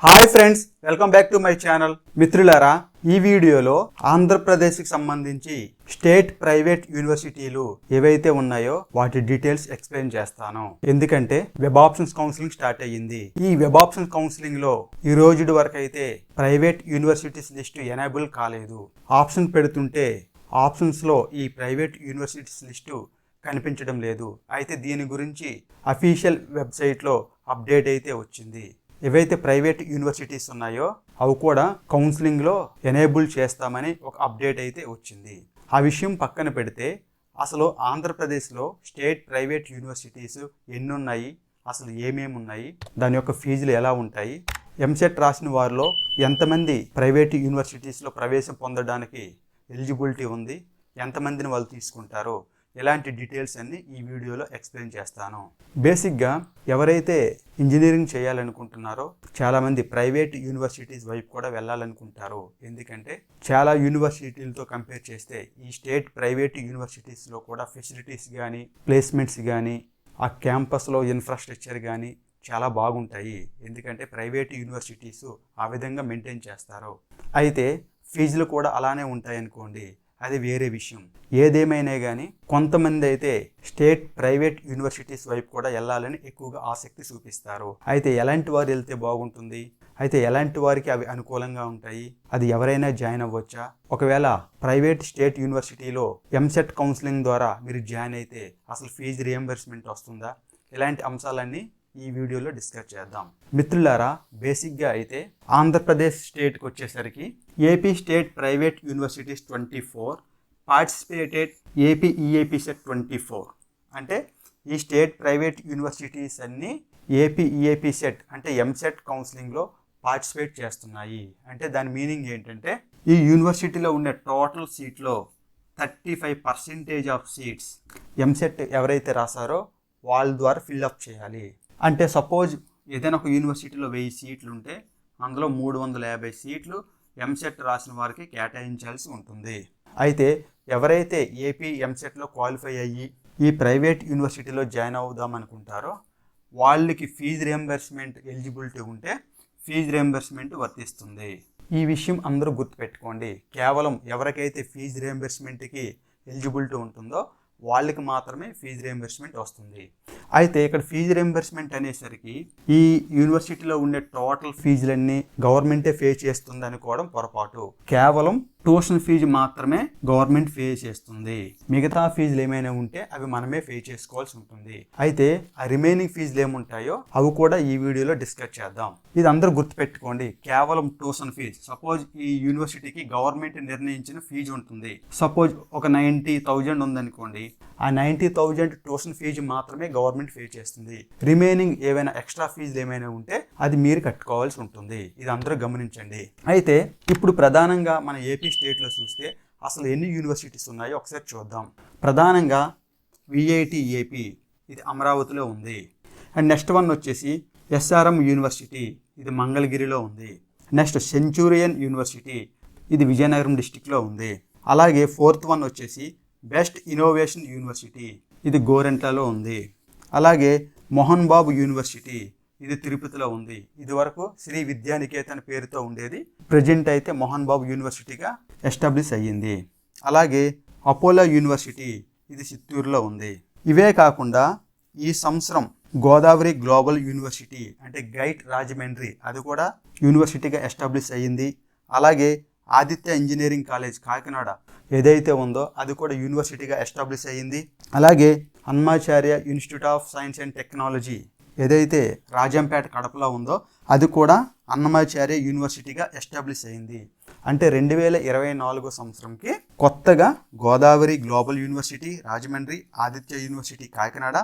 Hi friends welcome back to my channel. మిత్రులారా ఈ వీడియోలో ఆంధ్రప్రదేశ్కి సంబంధించి స్టేట్ ప్రైవేట్ యూనివర్సిటీలు ఏవైతే ఉన్నాయో వాటి డీటెయిల్స్ ఎక్స్ప్లెయిన్ చేస్తాను. ఎందుకంటే వెబ్ ఆప్షన్స్ కౌన్సిలింగ్ స్టార్ట్ అయ్యింది. ఈ వెబ్ ఆప్షన్స్ కౌన్సిలింగ్లో ఈ రోజు వరకు అయితే ప్రైవేట్ యూనివర్సిటీస్ లిస్ట్ ఎనేబుల్ కాలేదు. ఆప్షన్ పెడుతుంటే ఆప్షన్స్లో ఈ ప్రైవేట్ యూనివర్సిటీస్ లిస్టు కనిపించడం లేదు. అయితే దీని గురించి అఫీషియల్ వెబ్సైట్లో అప్డేట్ అయితే వచ్చింది. ఏవైతే ప్రైవేట్ యూనివర్సిటీస్ ఉన్నాయో అవి కూడా కౌన్సిలింగ్లో ఎనేబుల్ చేస్తామని ఒక అప్డేట్ అయితే వచ్చింది. ఆ విషయం పక్కన పెడితే అసలు ఆంధ్రప్రదేశ్లో స్టేట్ ప్రైవేట్ యూనివర్సిటీస్ ఎన్ని ఉన్నాయి అసలు ఏమేమి ఉన్నాయి దాని యొక్క ఫీజులు ఎలా ఉంటాయి ఎంసెట్ రాసిన వారిలో ఎంతమంది ప్రైవేట్ యూనివర్సిటీస్లో ప్రవేశం పొందడానికి ఎలిజిబిలిటీ ఉంది ఎంతమందిని వాళ్ళు తీసుకుంటారు ఇలాంటి డీటెయిల్స్ అన్ని ఈ వీడియోలో ఎక్స్ప్లెయిన్ చేస్తాను. బేసిక్గా ఎవరైతే ఇంజనీరింగ్ చేయాలనుకుంటున్నారో చాలామంది ప్రైవేట్ యూనివర్సిటీస్ వైపు కూడా వెళ్ళాలనుకుంటారు. ఎందుకంటే చాలా యూనివర్సిటీలతో కంపేర్ చేస్తే ఈ స్టేట్ ప్రైవేట్ యూనివర్సిటీస్లో కూడా ఫెసిలిటీస్ కానీ ప్లేస్మెంట్స్ కానీ ఆ క్యాంపస్లో ఇన్ఫ్రాస్ట్రక్చర్ కానీ చాలా బాగుంటాయి. ఎందుకంటే ప్రైవేట్ యూనివర్సిటీస్ ఆ విధంగా మెయింటైన్ చేస్తారు. అయితే ఫీజులు కూడా అలానే ఉంటాయనుకోండి. అది వేరే విషయం. ఏదేమైనా కానీ కొంతమంది అయితే స్టేట్ ప్రైవేట్ యూనివర్సిటీస్ వైపు కూడా వెళ్ళాలని ఎక్కువగా ఆసక్తి చూపిస్తారు. అయితే ఎలాంటి వారు వెళ్తే బాగుంటుంది? అయితే ఎలాంటి వారికి అవి అనుకూలంగా ఉంటాయి? అది ఎవరైనా జాయిన్ అవ్వచ్చా? ఒకవేళ ప్రైవేట్ స్టేట్ యూనివర్సిటీలో ఎంసెట్ కౌన్సిలింగ్ ద్వారా మీరు జాయిన్ అయితే అసలు ఫీజు రియంబర్స్మెంట్ వస్తుందా? ఇలాంటి అంశాలన్నీ ఈ వీడియోలో డిస్కస్ చేద్దాం. మిత్రులారా బేసిక్గా అయితే ఆంధ్రప్రదేశ్ స్టేట్కి వచ్చేసరికి AP state private universities twenty four participated AP EAPCET twenty four. అంటే ఈ స్టేట్ ప్రైవేట్ యూనివర్సిటీస్ అన్నీ ఏపీ ఈఏపీ సెట్ అంటే ఎంసెట్ కౌన్సిలింగ్లో పార్టిసిపేట్ చేస్తున్నాయి. అంటే దాని మీనింగ్ ఏంటంటే ఈ యూనివర్సిటీలో ఉండే టోటల్ సీట్లో thirty five percentage of seats EAMCET ఎవరైతే రాశారో వాళ్ళ ద్వారా ఫిల్అప్ చేయాలి. అంటే సపోజ్ ఏదైనా ఒక యూనివర్సిటీలో వెయ్యి సీట్లు ఉంటే అందులో మూడు వందల యాభై సీట్లు ఎంసెట్ రాసిన వారికి కేటాయించాల్సి ఉంటుంది. అయితే ఎవరైతే ఏపీ ఎంసెట్లో క్వాలిఫై అయ్యి ఈ ప్రైవేట్ యూనివర్సిటీలో జాయిన్ అవుదాం అనుకుంటారో వాళ్ళకి ఫీజు రియంబర్స్మెంట్ ఎలిజిబిలిటీ ఉంటే ఫీజు రియంబర్స్మెంట్ వర్తిస్తుంది. ఈ విషయం అందరూ గుర్తుపెట్టుకోండి. కేవలం ఎవరికైతే ఫీజు రియంబర్స్మెంట్కి ఎలిజిబిలిటీ ఉంటుందో వాళ్ళకి మాత్రమే ఫీజు రియంబర్స్మెంట్ వస్తుంది. అయితే ఇక్కడ ఫీజు రింబర్స్మెంట్ అనేసరికి ఈ యూనివర్సిటీలో ఉండే టోటల్ ఫీజులన్నీ గవర్నమెంటే పే చేస్తుంది అనుకోవడం పొరపాటు. కేవలం ట్యూషన్ ఫీజు మాత్రమే గవర్నమెంట్ పే చేస్తుంది. మిగతా ఫీజులు ఏమైనా ఉంటే అవి మనమే పే చేసుకోవాల్సి ఉంటుంది. అయితే ఆ రిమైనింగ్ ఫీజులు ఏముంటాయో అవి కూడా ఈ వీడియోలో డిస్కస్ చేద్దాం. ఇది అందరూ గుర్తుపెట్టుకోండి. కేవలం ట్యూషన్ ఫీజు. సపోజ్ ఈ యూనివర్సిటీకి గవర్నమెంట్ నిర్ణయించిన ఫీజు ఉంటుంది. సపోజ్ ఒక నైంటీ థౌజండ్ ఉందనుకోండి. ఆ నైంటీ థౌజండ్ ట్యూషన్ ఫీజు మాత్రమే గవర్నమెంట్ పే చేస్తుంది. రిమైనింగ్ ఏవైనా ఎక్స్ట్రా ఫీజులు ఏమైనా ఉంటే అది మీరు కట్టుకోవాల్సి ఉంటుంది. ఇది అందరూ గమనించండి. అయితే ఇప్పుడు ప్రధానంగా మన ఏపీ స్టేట్లో చూస్తే అసలు ఎన్ని యూనివర్సిటీస్ ఉన్నాయో ఒకసారి చూద్దాం. ప్రధానంగా విఐటి ఏపీ ఇది అమరావతిలో ఉంది. అండ్ నెక్స్ట్ వన్ వచ్చేసి ఎస్ఆర్ఎం యూనివర్సిటీ ఇది మంగళగిరిలో ఉంది. నెక్స్ట్ సెంచూరియన్ యూనివర్సిటీ ఇది విజయనగరం డిస్టిక్లో ఉంది. అలాగే ఫోర్త్ వన్ వచ్చేసి బెస్ట్ ఇన్నోవేషన్ యూనివర్సిటీ ఇది గోరెంట్లలో ఉంది. అలాగే మోహన్ బాబు యూనివర్సిటీ ఇది తిరుపతిలో ఉంది. ఇది వరకు శ్రీ విద్యానికేతన్ పేరుతో ఉండేది. ప్రజెంట్ అయితే మోహన్ బాబు యూనివర్సిటీగా ఎస్టాబ్లిష్ అయ్యింది. అలాగే అపోలో యూనివర్సిటీ ఇది చిత్తూరులో ఉంది. ఇవే కాకుండా ఈ సంవత్సరం గోదావరి గ్లోబల్ యూనివర్సిటీ అంటే గైట్ రాజమండ్రి అది కూడా యూనివర్సిటీగా ఎస్టాబ్లిష్ అయ్యింది. అలాగే ఆదిత్య ఇంజనీరింగ్ కాలేజ్ కాకినాడ ఏదైతే ఉందో అది కూడా యూనివర్సిటీగా ఎస్టాబ్లిష్ అయ్యింది. అలాగే Hanmacharya institute of science and technology ఏదైతే రాజంపేట కడపలో ఉందో అది కూడా అన్నమాచార్య యూనివర్సిటీగా ఎస్టాబ్లిష్ అయింది. అంటే రెండు వేల ఇరవై నాలుగో సంవత్సరంకి కొత్తగా Godavari global university Rajahmundry Aditya university Kakinada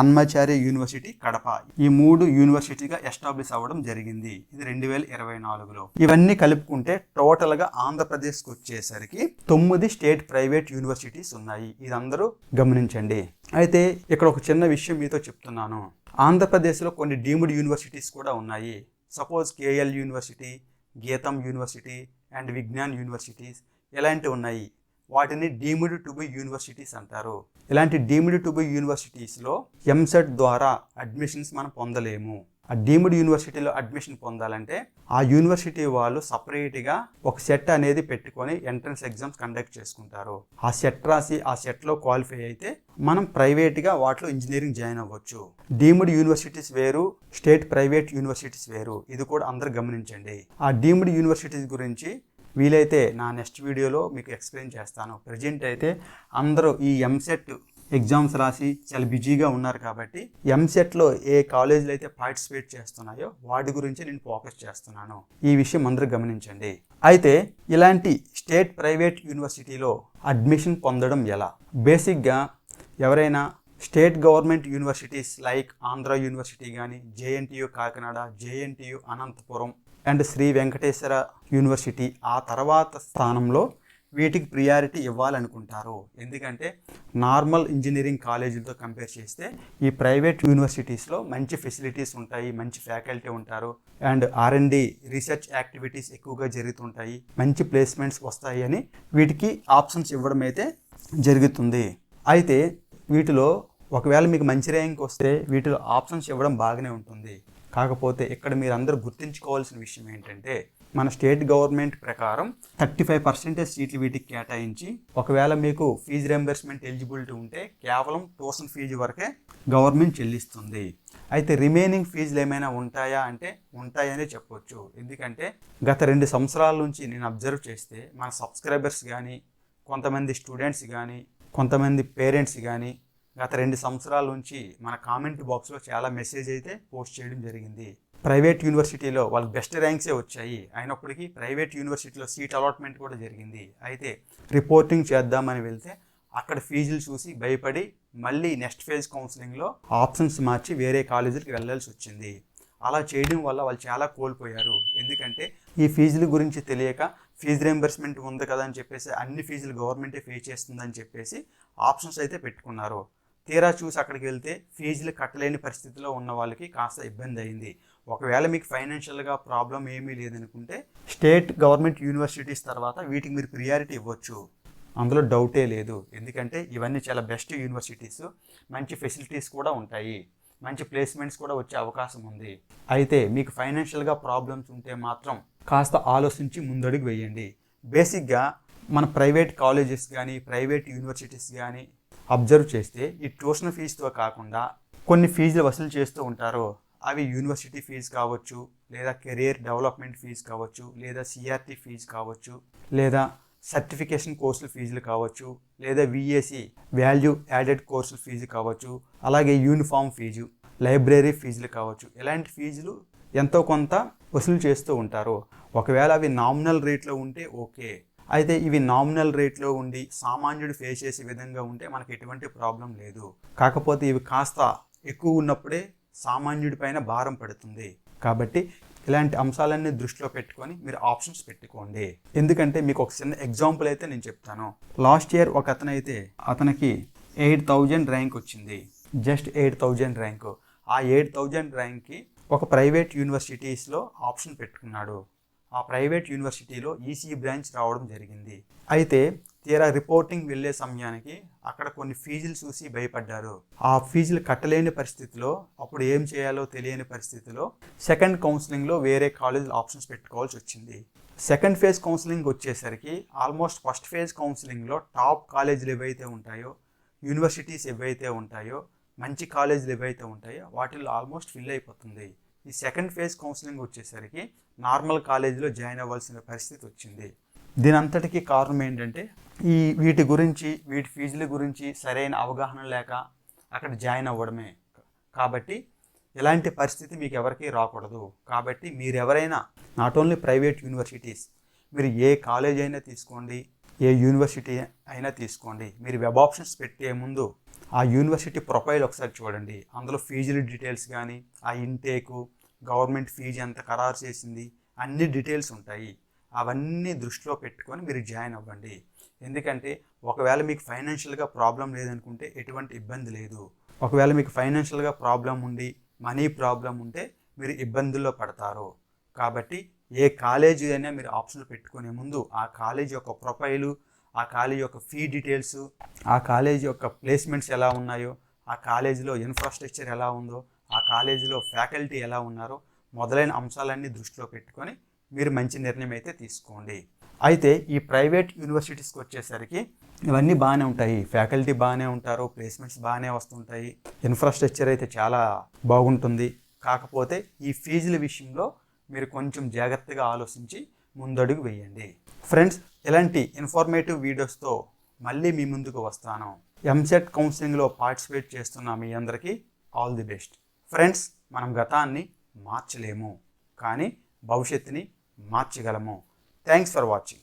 Annamacharya university Kadapa ఈ మూడు యూనివర్సిటీగా ఎస్టాబ్లిష్ అవ్వడం జరిగింది. ఇది రెండు వేల ఇరవై నాలుగులో. ఇవన్నీ కలుపుకుంటే టోటల్గా ఆంధ్రప్రదేశ్కి వచ్చేసరికి తొమ్మిది స్టేట్ ప్రైవేట్ యూనివర్సిటీస్ ఉన్నాయి. ఇది అందరూ గమనించండి. అయితే ఇక్కడ ఒక చిన్న విషయం మీతో చెప్తున్నాను. ఆంధ్రప్రదేశ్లో కొన్ని డీమ్డ్ యూనివర్సిటీస్ కూడా ఉన్నాయి. Suppose KL university Gitam university and Vignan universities ఇలాంటివి ఉన్నాయి. వాటిని డీమ్డ్ టు బి యూనివర్సిటీస్ అంటారు. ఇలాంటి డీమ్డ్ టు బి యూనివర్సిటీస్లో ఎంసెట్ ద్వారా అడ్మిషన్స్ మనం పొందలేము. ఆ డీమ్డ్ యూనివర్సిటీలో అడ్మిషన్ పొందాలంటే ఆ యూనివర్సిటీ వాళ్ళు సపరేట్గా ఒక సెట్ అనేది పెట్టుకొని ఎంట్రన్స్ ఎగ్జామ్స్ కండక్ట్ చేసుకుంటారు. ఆ సెట్ రాసి ఆ సెట్లో క్వాలిఫై అయితే మనం ప్రైవేట్గా వాటిలో ఇంజనీరింగ్ జాయిన్ అవ్వచ్చు. డీమ్డ్ యూనివర్సిటీస్ వేరు స్టేట్ ప్రైవేట్ యూనివర్సిటీస్ వేరు. ఇది కూడా అందరు గమనించండి. ఆ డీమ్డ్ యూనివర్సిటీస్ గురించి వీలైతే నా నెక్స్ట్ వీడియోలో మీకు ఎక్స్ప్లెయిన్ చేస్తాను. ప్రజెంట్ అయితే అందరూ ఈ ఎంసెట్ ఎగ్జామ్స్ రాసి చాలా బిజీగా ఉన్నారు కాబట్టి ఎంసెట్లో ఏ కాలేజీలు అయితే పార్టిసిపేట్ చేస్తున్నాయో వాటి గురించి నేను ఫోకస్ చేస్తున్నాను. ఈ విషయం అందరూ గమనించండి. అయితే ఇలాంటి స్టేట్ ప్రైవేట్ యూనివర్సిటీలో అడ్మిషన్ పొందడం ఎలా? బేసిక్గా ఎవరైనా state government universities like Andhra university కానీ JNTU Kakinada JNTU Anantapur and Sri Venkateswara university ఆ తర్వాత స్థానంలో వీటికి ప్రియారిటీ ఇవ్వాలనుకుంటారు. ఎందుకంటే నార్మల్ ఇంజనీరింగ్ కాలేజీలతో కంపేర్ చేస్తే ఈ ప్రైవేట్ యూనివర్సిటీస్లో మంచి ఫెసిలిటీస్ ఉంటాయి మంచి ఫ్యాకల్టీ ఉంటారు అండ్ ఆర్ఎండి రీసెర్చ్ యాక్టివిటీస్ ఎక్కువగా జరుగుతుంటాయి మంచి ప్లేస్మెంట్స్ వస్తాయి అని వీటికి ఆప్షన్స్ ఇవ్వడం అయితే జరుగుతుంది. అయితే వీటిలో ఒకవేళ మీకు మంచి ర్యాంక్ వస్తే వీటిలో ఆప్షన్స్ ఇవ్వడం బాగానే ఉంటుంది. కాకపోతే ఇక్కడ మీరు అందరూ గుర్తుంచుకోవాల్సిన విషయం ఏంటంటే మన స్టేట్ గవర్నమెంట్ ప్రకారం థర్టీ ఫైవ్ పర్సెంటేజ్ సీట్లు వీటికి కేటాయించి ఒకవేళ మీకు ఫీజు రెంబర్స్మెంట్ ఎలిజిబిలిటీ ఉంటే కేవలం ట్యూషన్ ఫీజు వరకే గవర్నమెంట్ చెల్లిస్తుంది. అయితే రిమైనింగ్ ఫీజులు ఏమైనా ఉంటాయా అంటే ఉంటాయనే చెప్పొచ్చు. ఎందుకంటే గత రెండు సంవత్సరాల నుంచి నేను అబ్జర్వ్ చేస్తే మన సబ్స్క్రైబర్స్ కానీ కొంతమంది స్టూడెంట్స్ కానీ కొంతమంది పేరెంట్స్ కానీ గత రెండు సంవత్సరాల నుంచి మన కామెంట్ బాక్స్లో చాలా మెసేజ్ అయితే పోస్ట్ చేయడం జరిగింది. ప్రైవేట్ యూనివర్సిటీలో వాళ్ళకి బెస్ట్ ర్యాంక్సే వచ్చాయి. అయినప్పటికీ ప్రైవేట్ యూనివర్సిటీలో సీట్ అలాట్మెంట్ కూడా జరిగింది. అయితే రిపోర్టింగ్ చేద్దామని వెళ్తే అక్కడ ఫీజులు చూసి భయపడి మళ్ళీ నెక్స్ట్ ఫేజ్ కౌన్సిలింగ్లో ఆప్షన్స్ మార్చి వేరే కాలేజీలకు వెళ్ళాల్సి వచ్చింది. అలా చేయడం వల్ల వాళ్ళు చాలా కోల్పోయారు. ఎందుకంటే ఈ ఫీజుల గురించి తెలియక ఫీజు రియంబర్స్మెంట్ ఉంది కదా అని చెప్పేసి అన్ని ఫీజులు గవర్నమెంటే పే చేస్తుందని చెప్పేసి ఆప్షన్స్ అయితే పెట్టుకున్నారు. తీరా చూసి అక్కడికి వెళ్తే ఫీజులు కట్టలేని పరిస్థితిలో ఉన్న వాళ్ళకి కాస్త ఇబ్బంది అయింది. ఒకవేళ మీకు ఫైనాన్షియల్గా ప్రాబ్లం ఏమీ లేదనుకుంటే స్టేట్ గవర్నమెంట్ యూనివర్సిటీస్ తర్వాత వీటికి మీరు ప్రియారిటీ ఇవ్వచ్చు. అందులో డౌటే లేదు. ఎందుకంటే ఇవన్నీ చాలా బెస్ట్ యూనివర్సిటీస్ మంచి ఫెసిలిటీస్ కూడా ఉంటాయి. మంచి ప్లేస్మెంట్స్ కూడా వచ్చే అవకాశం ఉంది. అయితే మీకు ఫైనాన్షియల్గా ప్రాబ్లమ్స్ ఉంటే మాత్రం కాస్త ఆలోచించి ముందడుగు వేయండి. బేసిక్గా మన ప్రైవేట్ కాలేజెస్ కానీ ప్రైవేట్ యూనివర్సిటీస్ కానీ అబ్జర్వ్ చేస్తే ఈ ట్యూషన్ ఫీజుతో కాకుండా కొన్ని ఫీజులు వసూలు చేస్తూ ఉంటారు. అవి యూనివర్సిటీ ఫీజు కావచ్చు లేదా కెరియర్ డెవలప్మెంట్ ఫీజు కావచ్చు లేదా సిఆర్టీ ఫీజు కావచ్చు లేదా సర్టిఫికేషన్ కోర్సుల ఫీజులు కావచ్చు లేదా విఏసి వాల్యూ యాడెడ్ కోర్సుల ఫీజు కావచ్చు అలాగే యూనిఫామ్ ఫీజు లైబ్రరీ ఫీజులు కావచ్చు. ఇలాంటి ఫీజులు ఎంతో కొంత వసూలు చేస్తూ ఉంటారు. ఒకవేళ అవి నామినల్ రేట్లో ఉంటే ఓకే. అయితే ఇవి నామినల్ రేట్లో ఉండి సామాన్యుడు ఫేస్ చేసే విధంగా ఉంటే మనకి ఎటువంటి ప్రాబ్లం లేదు. కాకపోతే ఇవి కాస్త ఎక్కువ ఉన్నప్పుడే సామాన్యుడి పైన భారం పడుతుంది. కాబట్టి ఇలాంటి అంశాలన్నీ దృష్టిలో పెట్టుకొని మీరు ఆప్షన్స్ పెట్టుకోండి. ఎందుకంటే మీకు ఒక చిన్న ఎగ్జాంపుల్ అయితే నేను చెప్తాను. లాస్ట్ ఇయర్ ఒక అతను అయితే అతనికి ఎయిట్ థౌజండ్ ర్యాంక్ వచ్చింది. Just eight thousand rank. ఆ ఎయిట్ థౌజండ్ ర్యాంక్కి ఒక ప్రైవేట్ యూనివర్సిటీస్లో ఆప్షన్ పెట్టుకున్నాడు. ఆ ప్రైవేట్ యూనివర్సిటీలో ఈసీ బ్రాంచ్ రావడం జరిగింది. అయితే తీరా రిపోర్టింగ్ వెళ్ళే సమయానికి అక్కడ కొన్ని ఫీజులు చూసి భయపడ్డారు. ఆ ఫీజులు కట్టలేని పరిస్థితిలో అప్పుడు ఏం చేయాలో తెలియని పరిస్థితిలో సెకండ్ కౌన్సిలింగ్లో వేరే కాలేజ్ ఆప్షన్స్ పెట్టుకోవాల్సి వచ్చింది. సెకండ్ ఫేజ్ కౌన్సిలింగ్ వచ్చేసరికి ఆల్మోస్ట్ ఫస్ట్ ఫేజ్ కౌన్సిలింగ్లో టాప్ కాలేజీలు ఏవైతే ఉంటాయో యూనివర్సిటీస్ ఏవైతే ఉంటాయో మంచి కాలేజీలు ఏవైతే ఉంటాయో వాటిల్లో ఆల్మోస్ట్ ఫిల్ అయిపోతుంది. ఈ సెకండ్ ఫేజ్ కౌన్సిలింగ్ వచ్చేసరికి నార్మల్ కాలేజీలో జాయిన్ అవ్వాల్సిన పరిస్థితి వచ్చింది. దీని అంతటికీ కారణం ఏంటంటే ఈ వీటి గురించి వీటి ఫీజుల గురించి సరైన అవగాహన లేక అక్కడ జాయిన్ అవ్వడమే. కాబట్టి ఇలాంటి పరిస్థితి మీకు ఎవరికీ రాకూడదు. కాబట్టి మీరు ఎవరైనా నాట్ ఓన్లీ ప్రైవేట్ యూనివర్సిటీస్ మీరు ఏ కాలేజ్ అయినా తీసుకోండి ఏ యూనివర్సిటీ అయినా తీసుకోండి. మీరు వెబ్ ఆప్షన్స్ పెట్టే ముందు ఆ యూనివర్సిటీ ప్రొఫైల్ ఒకసారి చూడండి. అందులో ఫీజుల డీటెయిల్స్ కానీ ఆ ఇంటేకు గవర్నమెంట్ ఫీజు ఎంత ఖరారు చేసింది అన్ని డీటెయిల్స్ ఉంటాయి. అవన్నీ దృష్టిలో పెట్టుకొని మీరు జాయిన్ అవ్వండి. ఎందుకంటే ఒకవేళ మీకు ఫైనాన్షియల్గా ప్రాబ్లం లేదనుకుంటే ఎటువంటి ఇబ్బంది లేదు. ఒకవేళ మీకు ఫైనాన్షియల్గా ప్రాబ్లం ఉండి మనీ ప్రాబ్లం ఉంటే మీరు ఇబ్బందుల్లో పడతారు. కాబట్టి ఏ కాలేజీ అయినా మీరు ఆప్షన్లు పెట్టుకునే ముందు ఆ కాలేజ్ యొక్క ప్రొఫైలు ఆ కాలేజ్ యొక్క ఫీ డీటెయిల్స్ ఆ కాలేజ్ యొక్క ప్లేస్మెంట్స్ ఎలా ఉన్నాయో ఆ కాలేజీలో ఇన్ఫ్రాస్ట్రక్చర్ ఎలా ఉందో ఆ కాలేజీలో ఫ్యాకల్టీ ఎలా ఉన్నారో మొదలైన అంశాలన్నీ దృష్టిలో పెట్టుకొని మీరు మంచి నిర్ణయం అయితే తీసుకోండి. అయితే ఈ ప్రైవేట్ యూనివర్సిటీస్కి వచ్చేసరికి ఇవన్నీ బాగానే ఉంటాయి. ఫ్యాకల్టీ బాగానే ఉంటారు ప్లేస్మెంట్స్ బాగానే వస్తుంటాయి. ఇన్ఫ్రాస్ట్రక్చర్ అయితే చాలా బాగుంటుంది. కాకపోతే ఈ ఫీజుల విషయంలో మీరు కొంచెం జాగ్రత్తగా ఆలోచించి ముందడుగు వేయండి. ఫ్రెండ్స్ ఇలాంటి ఇన్ఫర్మేటివ్ వీడియోస్తో మళ్ళీ మీ ముందుకు వస్తాను. ఎంసెట్ కౌన్సిలింగ్లో పార్టిసిపేట్ చేస్తున్న మీ అందరికీ ఆల్ ది బెస్ట్. ఫ్రెండ్స్ మనం గతాన్ని మార్చలేము. కానీ భవిష్యత్తుని మార్చగలము. Thanks for watching